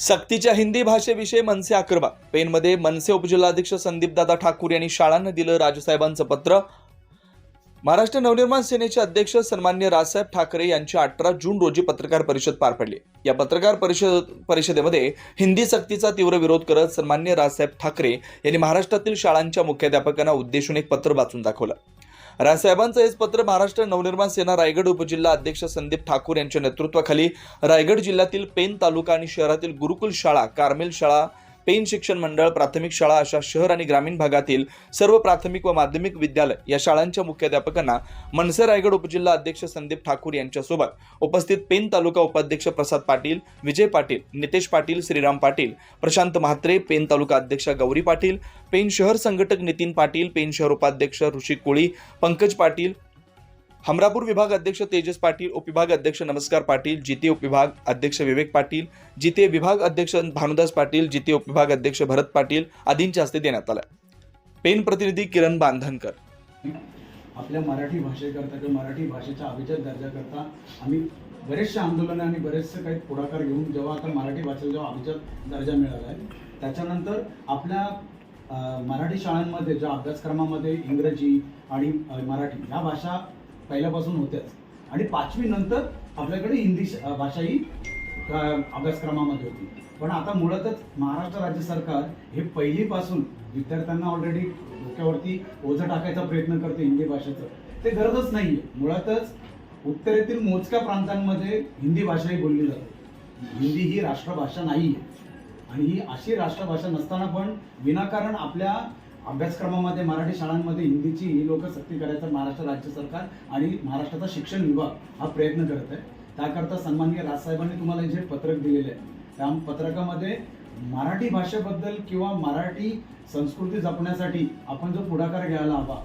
सक्तीच्या हिंदी भाषेविषयी मनसे आक्रमक. पेनमध्ये मनसे उपजिल्हाध्यक्ष संदीपदादा ठाकूर यांनी शाळांना दिलं राजूसाहेबांचं पत्र. महाराष्ट्र नवनिर्माण सेनेचे अध्यक्ष सन्मान्य राजसाहेब ठाकरे यांची अठरा जून रोजी पत्रकार परिषद पार पडली. या पत्रकार परिषद परिषदेमध्ये हिंदी सक्तीचा तीव्र विरोध करत सन्मान्य राजसाहेब ठाकरे यांनी महाराष्ट्रातील शाळांच्या मुख्याध्यापकांना उद्देशून एक पत्र वाचून दाखवलं. रायसाहेबांचं हेच पत्र महाराष्ट्र नवनिर्माण सेना रायगड उपजिल्हा अध्यक्ष संदीप ठाकूर यांच्या नेतृत्वाखाली रायगड जिल्ह्यातील पेन तालुका आणि शहरातील गुरुकुल शाळा कार्मेल शाळा पेन शिक्षण मंडळ प्राथमिक शाळा अशा शहर आणि ग्रामीण भागातील सर्व प्राथमिक व माध्यमिक विद्यालय या शाळांच्या मुख्याध्यापकांना मनसे रायगड उपजिल्हा अध्यक्ष संदीप ठाकूर यांच्यासोबत उपस्थित पेन तालुका उपाध्यक्ष प्रसाद पाटील विजय पाटील नितेश पाटील श्रीराम पाटील प्रशांत म्हात्रे पेन तालुका अध्यक्ष गौरी पाटील पेन शहर संघटक नितीन पाटील पेन शहर उपाध्यक्ष ऋषी कोळी पंकज पाटील हमरापूर विभाग अध्यक्ष तेजस पाटील उपविभाग अध्यक्ष नमस्कार पाटील जिते उपविभाग अध्यक्ष विवेक पाटील जिते विभाग अध्यक्ष भानुदास पाटील जिते उपविभाग अध्यक्ष भरत पाटील आदींच्या हस्ते देण्यात आला पेन प्रतिनिधी किरण बांधनकर. आपल्या मराठी भाषेकरता किंवा मराठी भाषेच्या अभिजात दर्जाकरता आम्ही बरेचसे आंदोलनं आणि बरेचसे काही पुढाकार घेऊन जेव्हा आता मराठी भाषेला जेव्हा अभिजात दर्जा मिळाला आहे त्याच्यानंतर आपल्या मराठी शाळांमध्ये ज्या अभ्यासक्रमामध्ये इंग्रजी आणि मराठी ह्या भाषा पहिल्यापासून होत्याच. आणि पाचवी नंतर आपल्याकडे हिंदी भाषा ही अभ्यासक्रमामध्ये होती. पण आता मुळातच महाराष्ट्र राज्य सरकार हे पहिलीपासून विद्यार्थ्यांना ऑलरेडी डोक्यावरती ओझं टाकायचा प्रयत्न करते हिंदी भाषेचं. ते गरजच नाही आहे मुळातच उत्तरेतील मोजक्या प्रांतांमध्ये हिंदी भाषा ही बोलली जाते. हिंदी ही राष्ट्रभाषा नाही आहे आणि ही अशी राष्ट्रभाषा नसताना पण विनाकारण आपल्या अभ्यासक्रमामध्ये मराठी शाळांमध्ये हिंदीची ही लोक सक्ती करायचा महाराष्ट्र राज्य सरकार आणि महाराष्ट्राचा शिक्षण विभाग हा प्रयत्न करत आहे. त्याकरता सन्माननीय राजसाहेबांनी तुम्हाला जे पत्रक दिलेले आहे त्या पत्रकामध्ये मराठी भाषेबद्दल किंवा मराठी संस्कृती जपण्यासाठी आपण जो पुढाकार घ्यायला हवा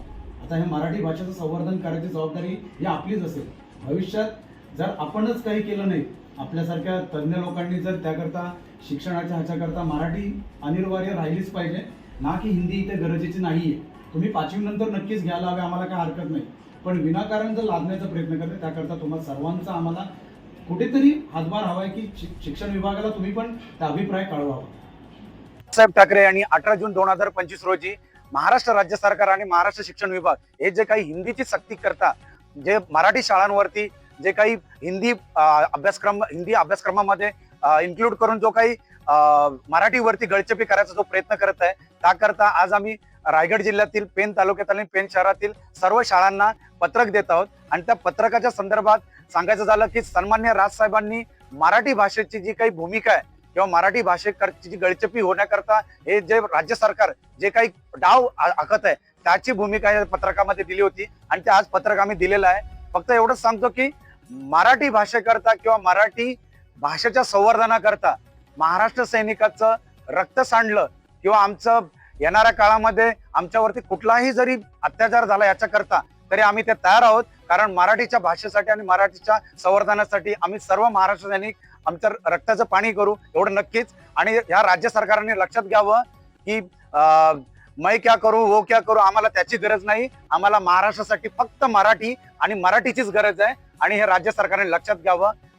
आता हे मराठी भाषेचं संवर्धन करायची जबाबदारी ही आपलीच असेल. भविष्यात जर आपणच काही केलं नाही आपल्यासारख्या तज्ज्ञ लोकांनी जर त्याकरता शिक्षणाच्या ह्याच्याकरता मराठी अनिवार्य राहिलीच पाहिजे ना की हिंदी इथे गरजेची नाही आहे तुम्ही पाचवी नंतर नक्कीच घ्यायला हवे आम्हाला काय हरकत नाही. पण विनाकारण जर लादण्याचा प्रयत्न करते त्याकरता तुम्हाला सर्वांचा आम्हाला कुठेतरी हातभार हवाय की शिक्षण विभागाला तुम्ही पण त्या अभिप्राय कळवावा. साहेब ठाकरे यांनी अठरा जून दोन हजार पंचवीस रोजी महाराष्ट्र राज्य सरकार आणि महाराष्ट्र शिक्षण विभाग हे जे काही हिंदीची सक्ती करता जे मराठी शाळांवरती जे काही हिंदी अभ्यासक्रम हिंदी अभ्यासक्रमामध्ये इन्क्लूड करून जो काही मराठीवरती गळचेपी करायचा जो प्रयत्न करत आहे त्याकरता आज आम्ही रायगड जिल्ह्यातील पेन तालुक्यातील आणि पेन शहरातील सर्व शाळांना पत्रक देत आहोत. आणि त्या पत्रकाच्या संदर्भात सांगायचं झालं की सन्मान्य राजसाहेबांनी मराठी भाषेची जी काही भूमिका आहे किंवा मराठी भाषेकरची जी गळचेपी होण्याकरता हे जे राज्य सरकार जे काही डाव आखत आहे त्याची भूमिका या पत्रकामध्ये दिली होती. आणि ते आज पत्रक आम्ही दिलेलं आहे. फक्त एवढंच सांगतो की मराठी भाषेकरता किंवा मराठी भाषेच्या संवर्धनाकरता महाराष्ट्र सैनिकाचं रक्त सांडलं किंवा आमचं येणाऱ्या काळामध्ये आमच्यावरती कुठलाही जरी अत्याचार झाला याच्याकरता तरी आम्ही ते तयार आहोत. कारण मराठीच्या भाषेसाठी आणि मराठीच्या संवर्धनासाठी आम्ही सर्व महाराष्ट्र सैनिक आमचं रक्ताचं पाणी करू एवढं नक्कीच. आणि ह्या राज्य सरकारने लक्षात घ्यावं की मै क्या करू वो क्या करू आम्हाला त्याची गरज नाही. आम्हाला महाराष्ट्रासाठी फक्त मराठी आणि मराठीचीच गरज आहे. आणि हे राज्य सरकारने लक्षात घ्यावं.